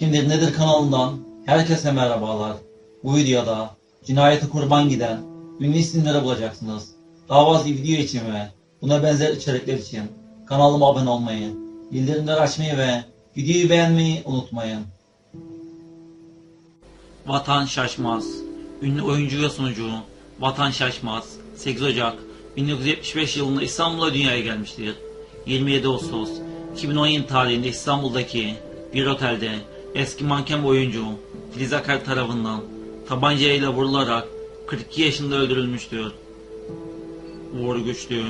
Kimdir Nedir kanalından herkese merhabalar. Bu videoda cinayete kurban giden ünlü isimleri bulacaksınız. Daha fazla video için ve buna benzer içerikler için kanalıma abone olmayı, bildirimleri açmayı ve videoyu beğenmeyi unutmayın. Vatan Şaşmaz Ünlü oyuncu ve sunucu Vatan Şaşmaz 8 Ocak 1975 yılında İstanbul'a dünyaya gelmiştir. 27 Ağustos 2017 tarihinde İstanbul'daki bir otelde eski manken oyuncu Filiz Akar tarafından tabancayla vurularak 42 yaşında öldürülmüştür. Uğur Güçlü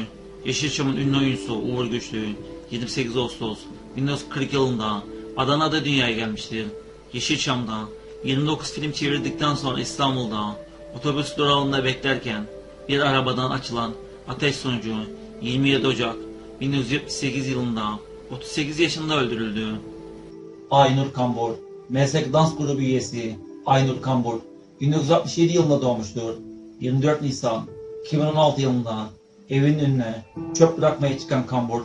Yeşilçam'ın ünlü oyuncusu Uğur Güçlü 28 Ağustos 1940 yılında Adana'da dünyaya gelmiştir. Yeşilçam'da 29 film çevirdikten sonra İstanbul'da otobüs durağında beklerken bir arabadan açılan ateş sonucu 27 Ocak 1978 yılında 38 yaşında öldürüldü. Aynur Kambur, meslek dans grubu üyesi Aynur Kambur, 1967 yılında doğmuştur. 24 Nisan 2016 yılında evinin önüne çöp bırakmaya çıkan Kambur,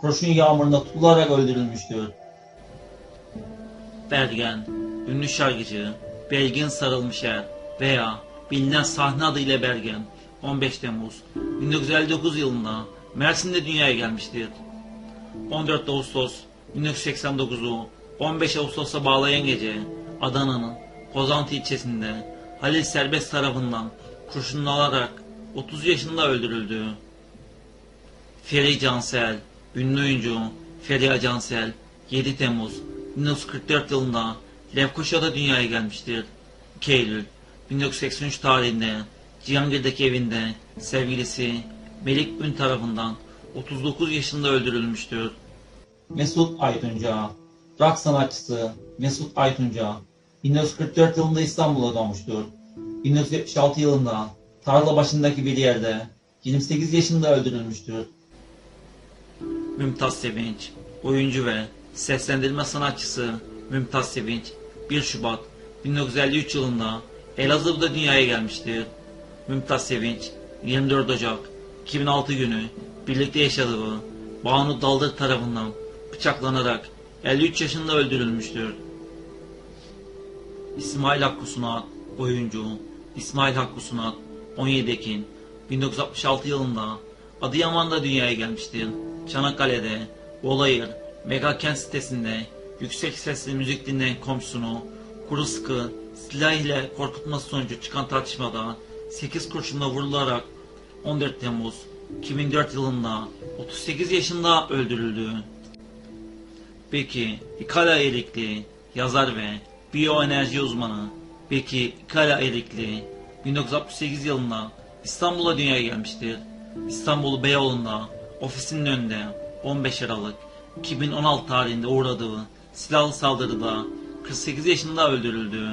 kurşun yağmurunda tutularak öldürülmüştür. Bergen, ünlü şarkıcı Belgin Sarılmışer veya bilinen sahne adıyla Bergen, 15 Temmuz 1959 yılında Mersin'de dünyaya gelmiştir. 14 Ağustos 1989'u 15 Ağustos'a bağlayan gece Adana'nın Pozantı ilçesinde Halil Serbest tarafından kurşunlanarak 30 yaşında öldürüldü. Feri Cansel, ünlü oyuncu Feriha Cansel 7 Temmuz 1944 yılında Lefkoşa'da dünyaya gelmiştir. 2 Eylül 1983 tarihinde Cihangir'deki evinde sevgilisi Melik Ün tarafından 39 yaşında öldürülmüştür. Mesut Aytunca, rock sanatçısı Mesut Aytunca, 1944 yılında İstanbul'da doğmuştur. 1976 yılında tarla başındaki bir yerde 28 yaşında öldürülmüştür. Mümtaz Sevinç, oyuncu ve seslendirme sanatçısı Mümtaz Sevinç, 1 Şubat 1953 yılında Elazığ'da dünyaya gelmiştir. Mümtaz Sevinç, 24 Ocak 2006 günü birlikte yaşadığı Banu Daldır tarafından bıçaklanarak 53 yaşında öldürülmüştür. İsmail Hakkı Sunat, oyuncu İsmail Hakkı Sunat, 17 Ekim 1966 yılında Adıyaman'da dünyaya gelmiştir. Çanakkale'de Olayır, Mega Kent sitesinde yüksek sesli müzik dinleyen komşusunu kuru sıkı silah ile korkutması sonucu çıkan tartışmada 8 kurşunla vurularak 14 Temmuz 2004 yılında 38 yaşında öldürüldü. Peki İkala Erikli, yazar ve biyoenerji uzmanı Peki İkala Erikli 1968 yılında İstanbul'a dünyaya gelmiştir. İstanbul Beyoğlu'nda ofisinin önünde 15 Aralık 2016 tarihinde uğradığı silahlı saldırıda 48 yaşında öldürüldü.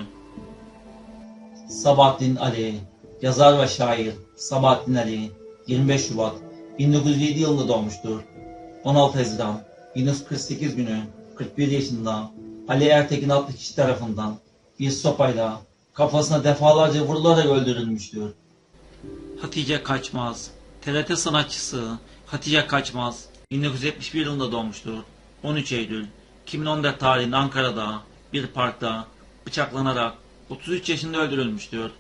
Sabahattin Ali, yazar ve şair Sabahattin Ali, 25 Şubat 1907 yılında doğmuştur. 16 Haziran 1948 günü 41 yaşında Ali Ertekin adlı kişi tarafından bir sopayla kafasına defalarca vurularak öldürülmüştür. Hatice Kaçmaz, TRT sanatçısı Hatice Kaçmaz 1971 yılında doğmuştur. 13 Eylül 2014 tarihinde Ankara'da bir parkta bıçaklanarak 33 yaşında öldürülmüştür.